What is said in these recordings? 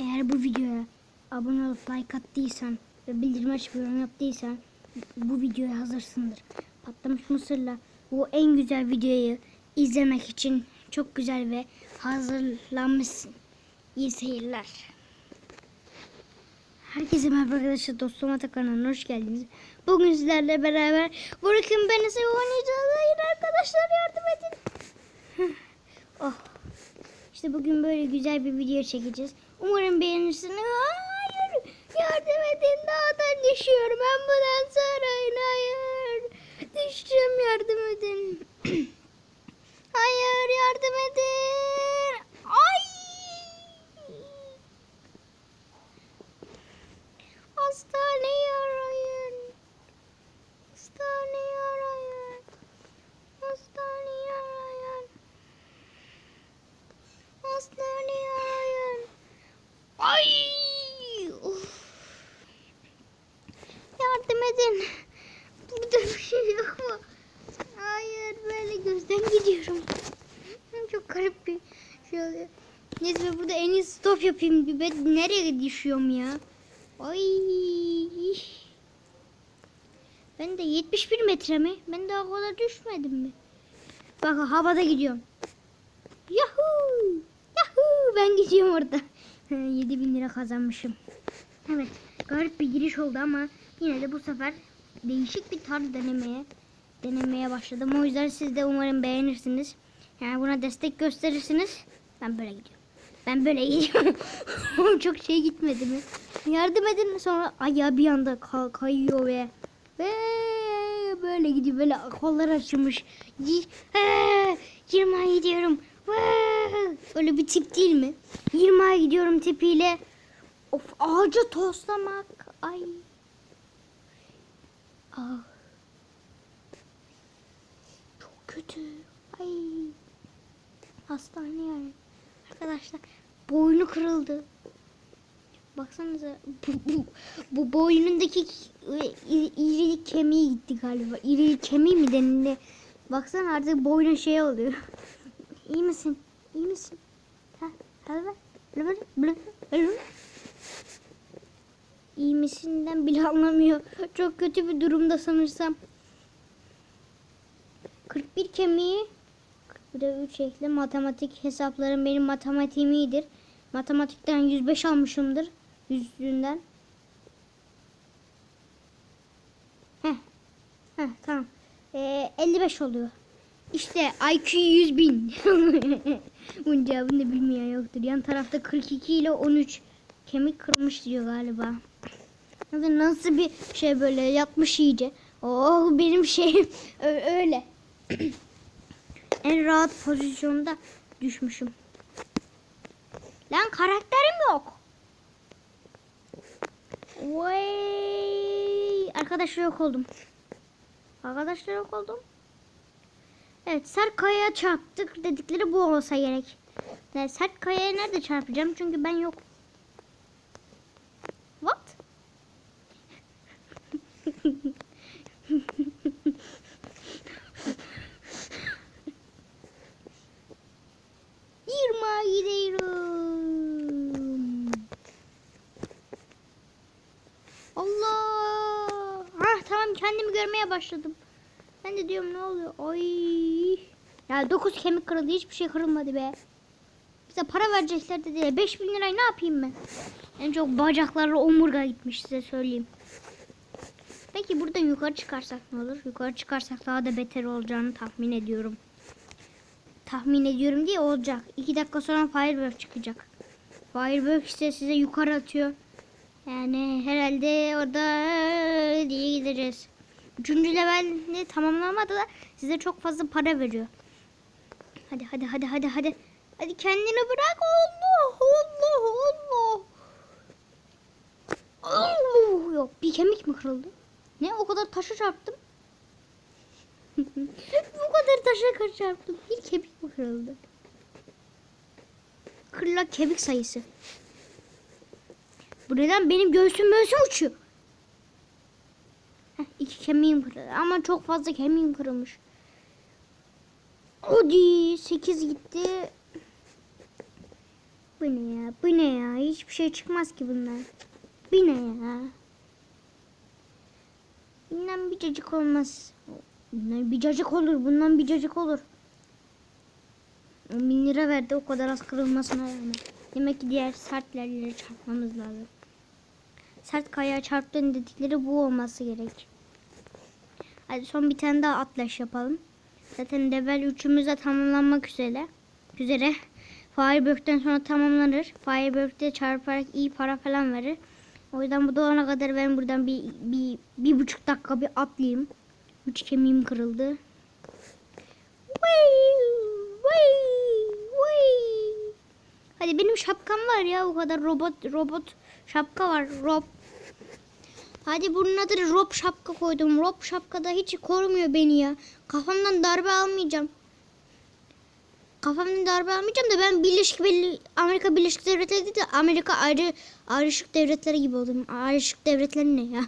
Eğer bu videoya abone olup like attıysan ve bildirim açıp yorum yaptıysan bu videoya hazırsındır. Patlamış mısırla bu en güzel videoyu izlemek için çok güzel ve hazırlanmışsın. İyi seyirler. Herkese merhaba arkadaşlar dostum kanalına hoş geldiniz. Bugün sizlerle beraber bırakın beni size oynayacağız. Hayır arkadaşlar yardım edin. Oh. İşte bugün böyle güzel bir video çekeceğiz. Umarım beğenirsiniz. Hayır yardım edin dağdan düşüyorum. Ben buradan sarayın hayır. Düşeceğim yardım edin. hayır yardım edin. Burada bir şey yok mu? Hayır böyle gözden gidiyorum. Çok garip bir şey oluyor. Neyse burada en iyi stop yapayım. Ben nereye düşüyorum ya? Ay. Ben de 71 metre mi? Ben daha kadar düşmedim mi? Bak havada gidiyorum. Yahoo! Yahoo! Ben gidiyorum orada. 7000 lira kazanmışım. Evet. Garip bir giriş oldu ama yine de bu sefer değişik bir tarz denemeye denemeye başladım. O yüzden siz de umarım beğenirsiniz. Yani buna destek gösterirsiniz. Ben böyle gidiyorum. Ben böyle gidiyorum. Çok şey gitmedi mi? Yardım edin sonra ayağı bir anda ka- kayıyor ve ve böyle gidiyor böyle kollar açılmış. Y- 20'a gidiyorum. Öyle bir tip değil mi? 20'a gidiyorum tipiyle. Of ağacı toslamak. Ay. Çok kötü. Ay. Hastane yani. Arkadaşlar boynu kırıldı. Baksanıza bu, bu, bu boynundaki iri- irilik kemiği gitti galiba. İrilik kemiği mi denildi? Baksana artık boynun şey oluyor. İyi misin? İyi misin? Ha? Bak. Böyle böyle böyle böyle. İyi misinden bile anlamıyor. Çok kötü bir durumda sanırsam. 41 kemiği 41'e 3 ekle matematik hesaplarım benim matematiğim iyidir. Matematikten 105 almışımdır. Yüzünden. Heh. Heh tamam. Ee, 55 oluyor. İşte IQ 100 bin. Bunun cevabını da bilmeyen yoktur. Yan tarafta 42 ile 13 kemik kırmış diyor galiba. Nasıl, nasıl bir şey böyle yatmış iyice. Oh benim şeyim öyle. en rahat pozisyonda düşmüşüm. Lan karakterim yok. Vay. Arkadaşlar yok oldum. Arkadaşlar yok oldum. Evet sert kayaya çarptık dedikleri bu olsa gerek. Evet, sert kayaya nerede çarpacağım? Çünkü ben yok. What? Yirma gidiyorum. Allah. Ah tamam kendimi görmeye başladım. Ben de diyorum ne oluyor? Ay. Ya 9 kemik kırıldı hiçbir şey kırılmadı be. Bize para verecekler dedi. 5000 lirayı ne yapayım ben? En çok bacakları omurga gitmiş size söyleyeyim. Peki buradan yukarı çıkarsak ne olur? Yukarı çıkarsak daha da beter olacağını tahmin ediyorum. Tahmin ediyorum diye olacak. 2 dakika sonra Firework çıkacak. Firework işte size yukarı atıyor. Yani herhalde orada diye gideceğiz. Üçüncü levelde tamamlamadı da size çok fazla para veriyor. Hadi hadi hadi hadi hadi. Hadi kendini bırak. Allah Allah Allah. Allah. Yok bir kemik mi kırıldı? Ne o kadar taşa çarptım. Bu kadar taşa çarptım. Bir kemik mi kırıldı? Kırılan kemik sayısı. Bu neden benim göğsüm göğsüm uçuyor. Kemiğim kırıldı ama çok fazla kemiğim kırılmış. Hadi 8 gitti. Bu ne ya? Bu ne ya? Hiçbir şey çıkmaz ki bundan. Bu ne ya? Bundan bir cacık olmaz. Bundan bir cacık olur. Bundan bir cacık olur. 10 bin lira verdi o kadar az kırılmasına rağmen. Demek ki diğer sertlerle çarpmamız lazım. Sert kayaya çarptığın dedikleri bu olması gerek. Hadi son bir tane daha atlaş yapalım. Zaten level 3'ümüz de tamamlanmak üzere. Üzere. Firebird'den sonra tamamlanır. Firebird'de çarparak iyi para falan verir. O yüzden bu doğana kadar ben buradan bir, bir, bir buçuk dakika bir atlayayım. Üç kemiğim kırıldı. Vay, vay, vay. Hadi benim şapkam var ya o kadar robot robot şapka var. Rob. Hadi bunun adını Rob şapka koydum. Rob şapka da hiç korumuyor beni ya. Kafamdan darbe almayacağım. Kafamdan darbe almayacağım da ben Birleşik Belli- Amerika Birleşik Devletleri değil de Amerika ayrı ayrışık devletleri gibi oldum. Ayrışık devletleri ne ya?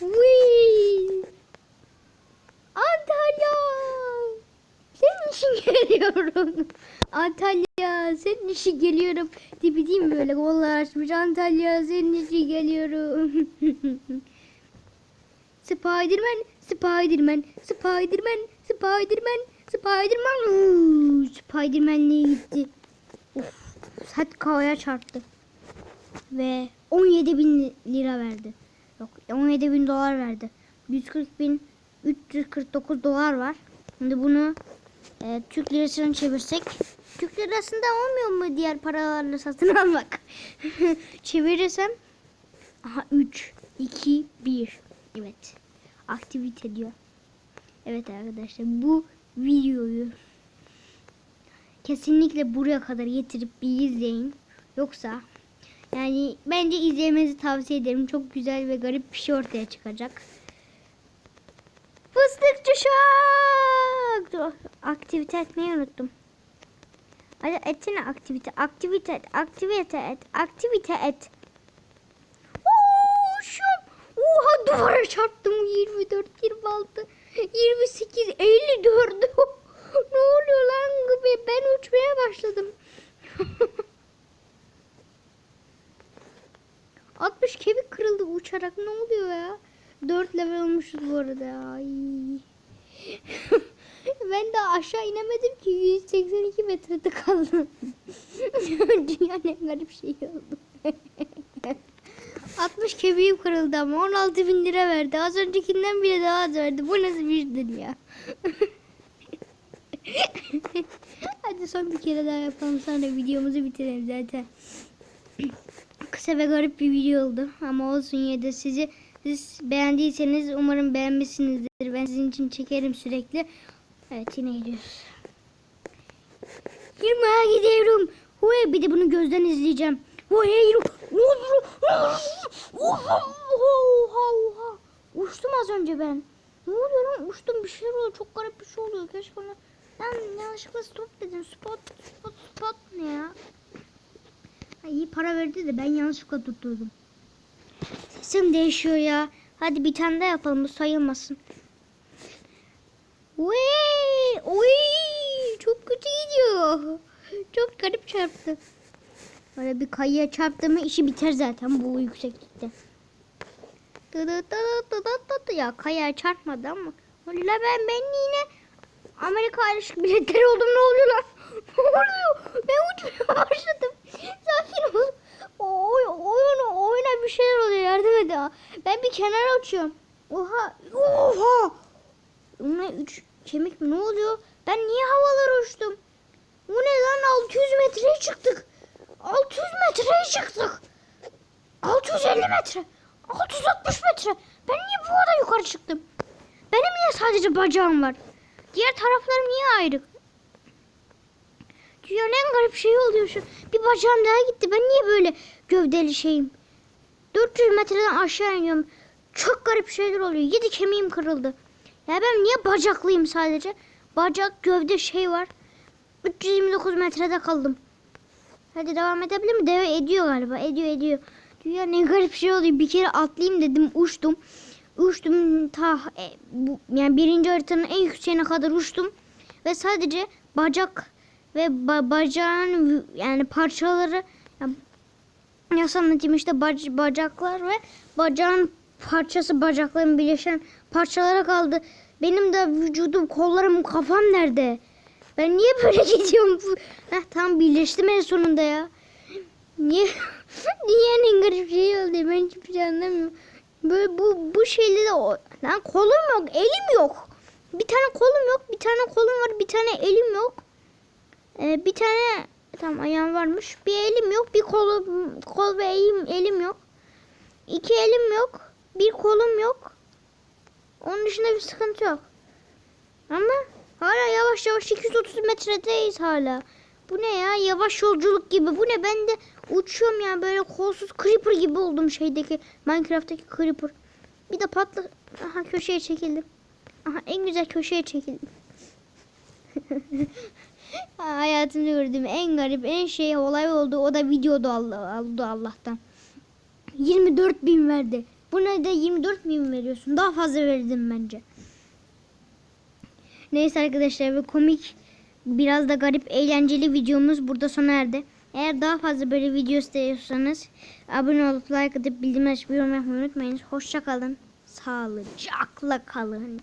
Whee! Antalya! Senin için geliyorum. Antalya senin için geliyorum. Tipi değil mi böyle kollar açmış. Antalya senin için geliyorum. Spiderman, Spiderman, Spiderman, Spiderman, Spiderman. Spiderman ne gitti? Of, kavaya çarptı. Ve 17 bin lira verdi. Yok 17 bin dolar verdi. 140 bin 349 dolar var. Şimdi bunu e, Türk lirasına çevirsek. Türk lirasında olmuyor mu diğer paralarla satın almak? Çevirirsem aha 3, 2, 1. Evet. Aktivite diyor. Evet arkadaşlar bu videoyu kesinlikle buraya kadar getirip bir izleyin. Yoksa yani bence izlemenizi tavsiye ederim. Çok güzel ve garip bir şey ortaya çıkacak. Fıstıkçı şak! Aktivite etmeyi unuttum. Hadi etsene aktivite. Aktivite et. Aktivite et. Aktivite et. Oo, şu. Oha duvara çarptım. 24, 26, 28, 54. ne oluyor lan? Ben uçmaya başladım. 60 kemik kırıldı uçarak. Ne oluyor ya? 4 level olmuşuz bu arada. Ay. ben daha aşağı inemedim ki 182 metrede kaldım. Dünyanın en garip şeyi oldu. 60 kemiğim kırıldı ama 16 bin lira verdi. Az öncekinden bile daha az verdi. Bu nasıl bir dünya? Hadi son bir kere daha yapalım sonra videomuzu bitirelim zaten. Kısa ve garip bir video oldu ama olsun yine de sizi siz beğendiyseniz umarım beğenmişsinizdir. Ben sizin için çekerim sürekli. Evet yine gidiyoruz. Yirmiye gidiyorum. Huy, bir de bunu gözden izleyeceğim. Huy, ne oluyor? Oha. Uçtum az önce ben. Ne oluyor lan? Uçtum bir şeyler oluyor. Çok garip bir şey oluyor. Keşke onu... Ben yanlışlıkla stop dedim. Spot, spot, spot ne ya? Ha, iyi para verdi de ben yanlışlıkla tutturdum. Sesim değişiyor ya. Hadi bir tane daha yapalım bu sayılmasın. Vay! Oy! Çok kötü gidiyor. Çok garip çarptı. Böyle bir kayaya çarptı mı işi biter zaten bu yükseklikte. Ya kayaya çarpmadı ama. La ben ben yine Amerika ayrışık biletleri oldum ne oluyor lan? Ne oluyor? Ben uçmaya başladım. Sakin ol. Oy, oyun, oyuna bir şeyler oluyor yardım et ya. Ben bir kenara uçuyorum. Oha. Oha. Buna üç kemik mi? Ne oluyor? Ben niye havalara uçtum? Bu ne lan? 600 metreye çıktık. 600 metreye çıktık. 650 metre. 660 metre. Ben niye bu kadar yukarı çıktım? Benim niye sadece bacağım var? Diğer taraflarım niye ayrı? Dünyanın en garip şeyi oluyor şu. Bir bacağım daha gitti. Ben niye böyle gövdeli şeyim? 400 metreden aşağı iniyorum. Çok garip şeyler oluyor. 7 kemiğim kırıldı. Ya ben niye bacaklıyım sadece? Bacak, gövde şey var. 329 metrede kaldım. Hadi devam edebilir mi? Deve ediyor galiba. Ediyor ediyor. Dünya ne garip şey oluyor. Bir kere atlayayım dedim. Uçtum. Uçtum ta e, bu, yani birinci haritanın en yükseğine kadar uçtum. Ve sadece bacak ve ba- bacağın yani parçaları ya, nasıl işte bac- bacaklar ve bacağın parçası bacakların birleşen parçalara kaldı. Benim de vücudum, kollarım, kafam nerede? Ben niye böyle gidiyorum? Heh, tam birleştim en sonunda ya. Niye? Dünyanın en garip şeyi oldu. Ben hiçbir şey anlamıyorum. Böyle bu bu şeyle de lan kolum yok, elim yok. Bir tane kolum yok, bir tane kolum var, bir tane elim yok. Ee, bir tane tam ayağım varmış. Bir elim yok, bir kolum kol ve elim elim yok. İki elim yok, bir kolum yok. Onun dışında bir sıkıntı yok. Ama hala yavaş yavaş 230 metredeyiz hala. Bu ne ya? Yavaş yolculuk gibi. Bu ne? Ben de uçuyorum ya böyle kolsuz creeper gibi oldum şeydeki Minecraft'taki creeper. Bir de patla. Aha köşeye çekildim. Aha en güzel köşeye çekildim. Hayatımda gördüğüm en garip, en şey olay oldu. O da videoda Allah, oldu Allah'tan. 24 bin verdi. Buna da 24 bin veriyorsun. Daha fazla verdim bence. Neyse arkadaşlar bu komik biraz da garip eğlenceli videomuz burada sona erdi. Eğer daha fazla böyle video istiyorsanız abone olup like atıp bildirim açıp yorum unutmayınız. Hoşça kalın. Sağlıcakla kalın.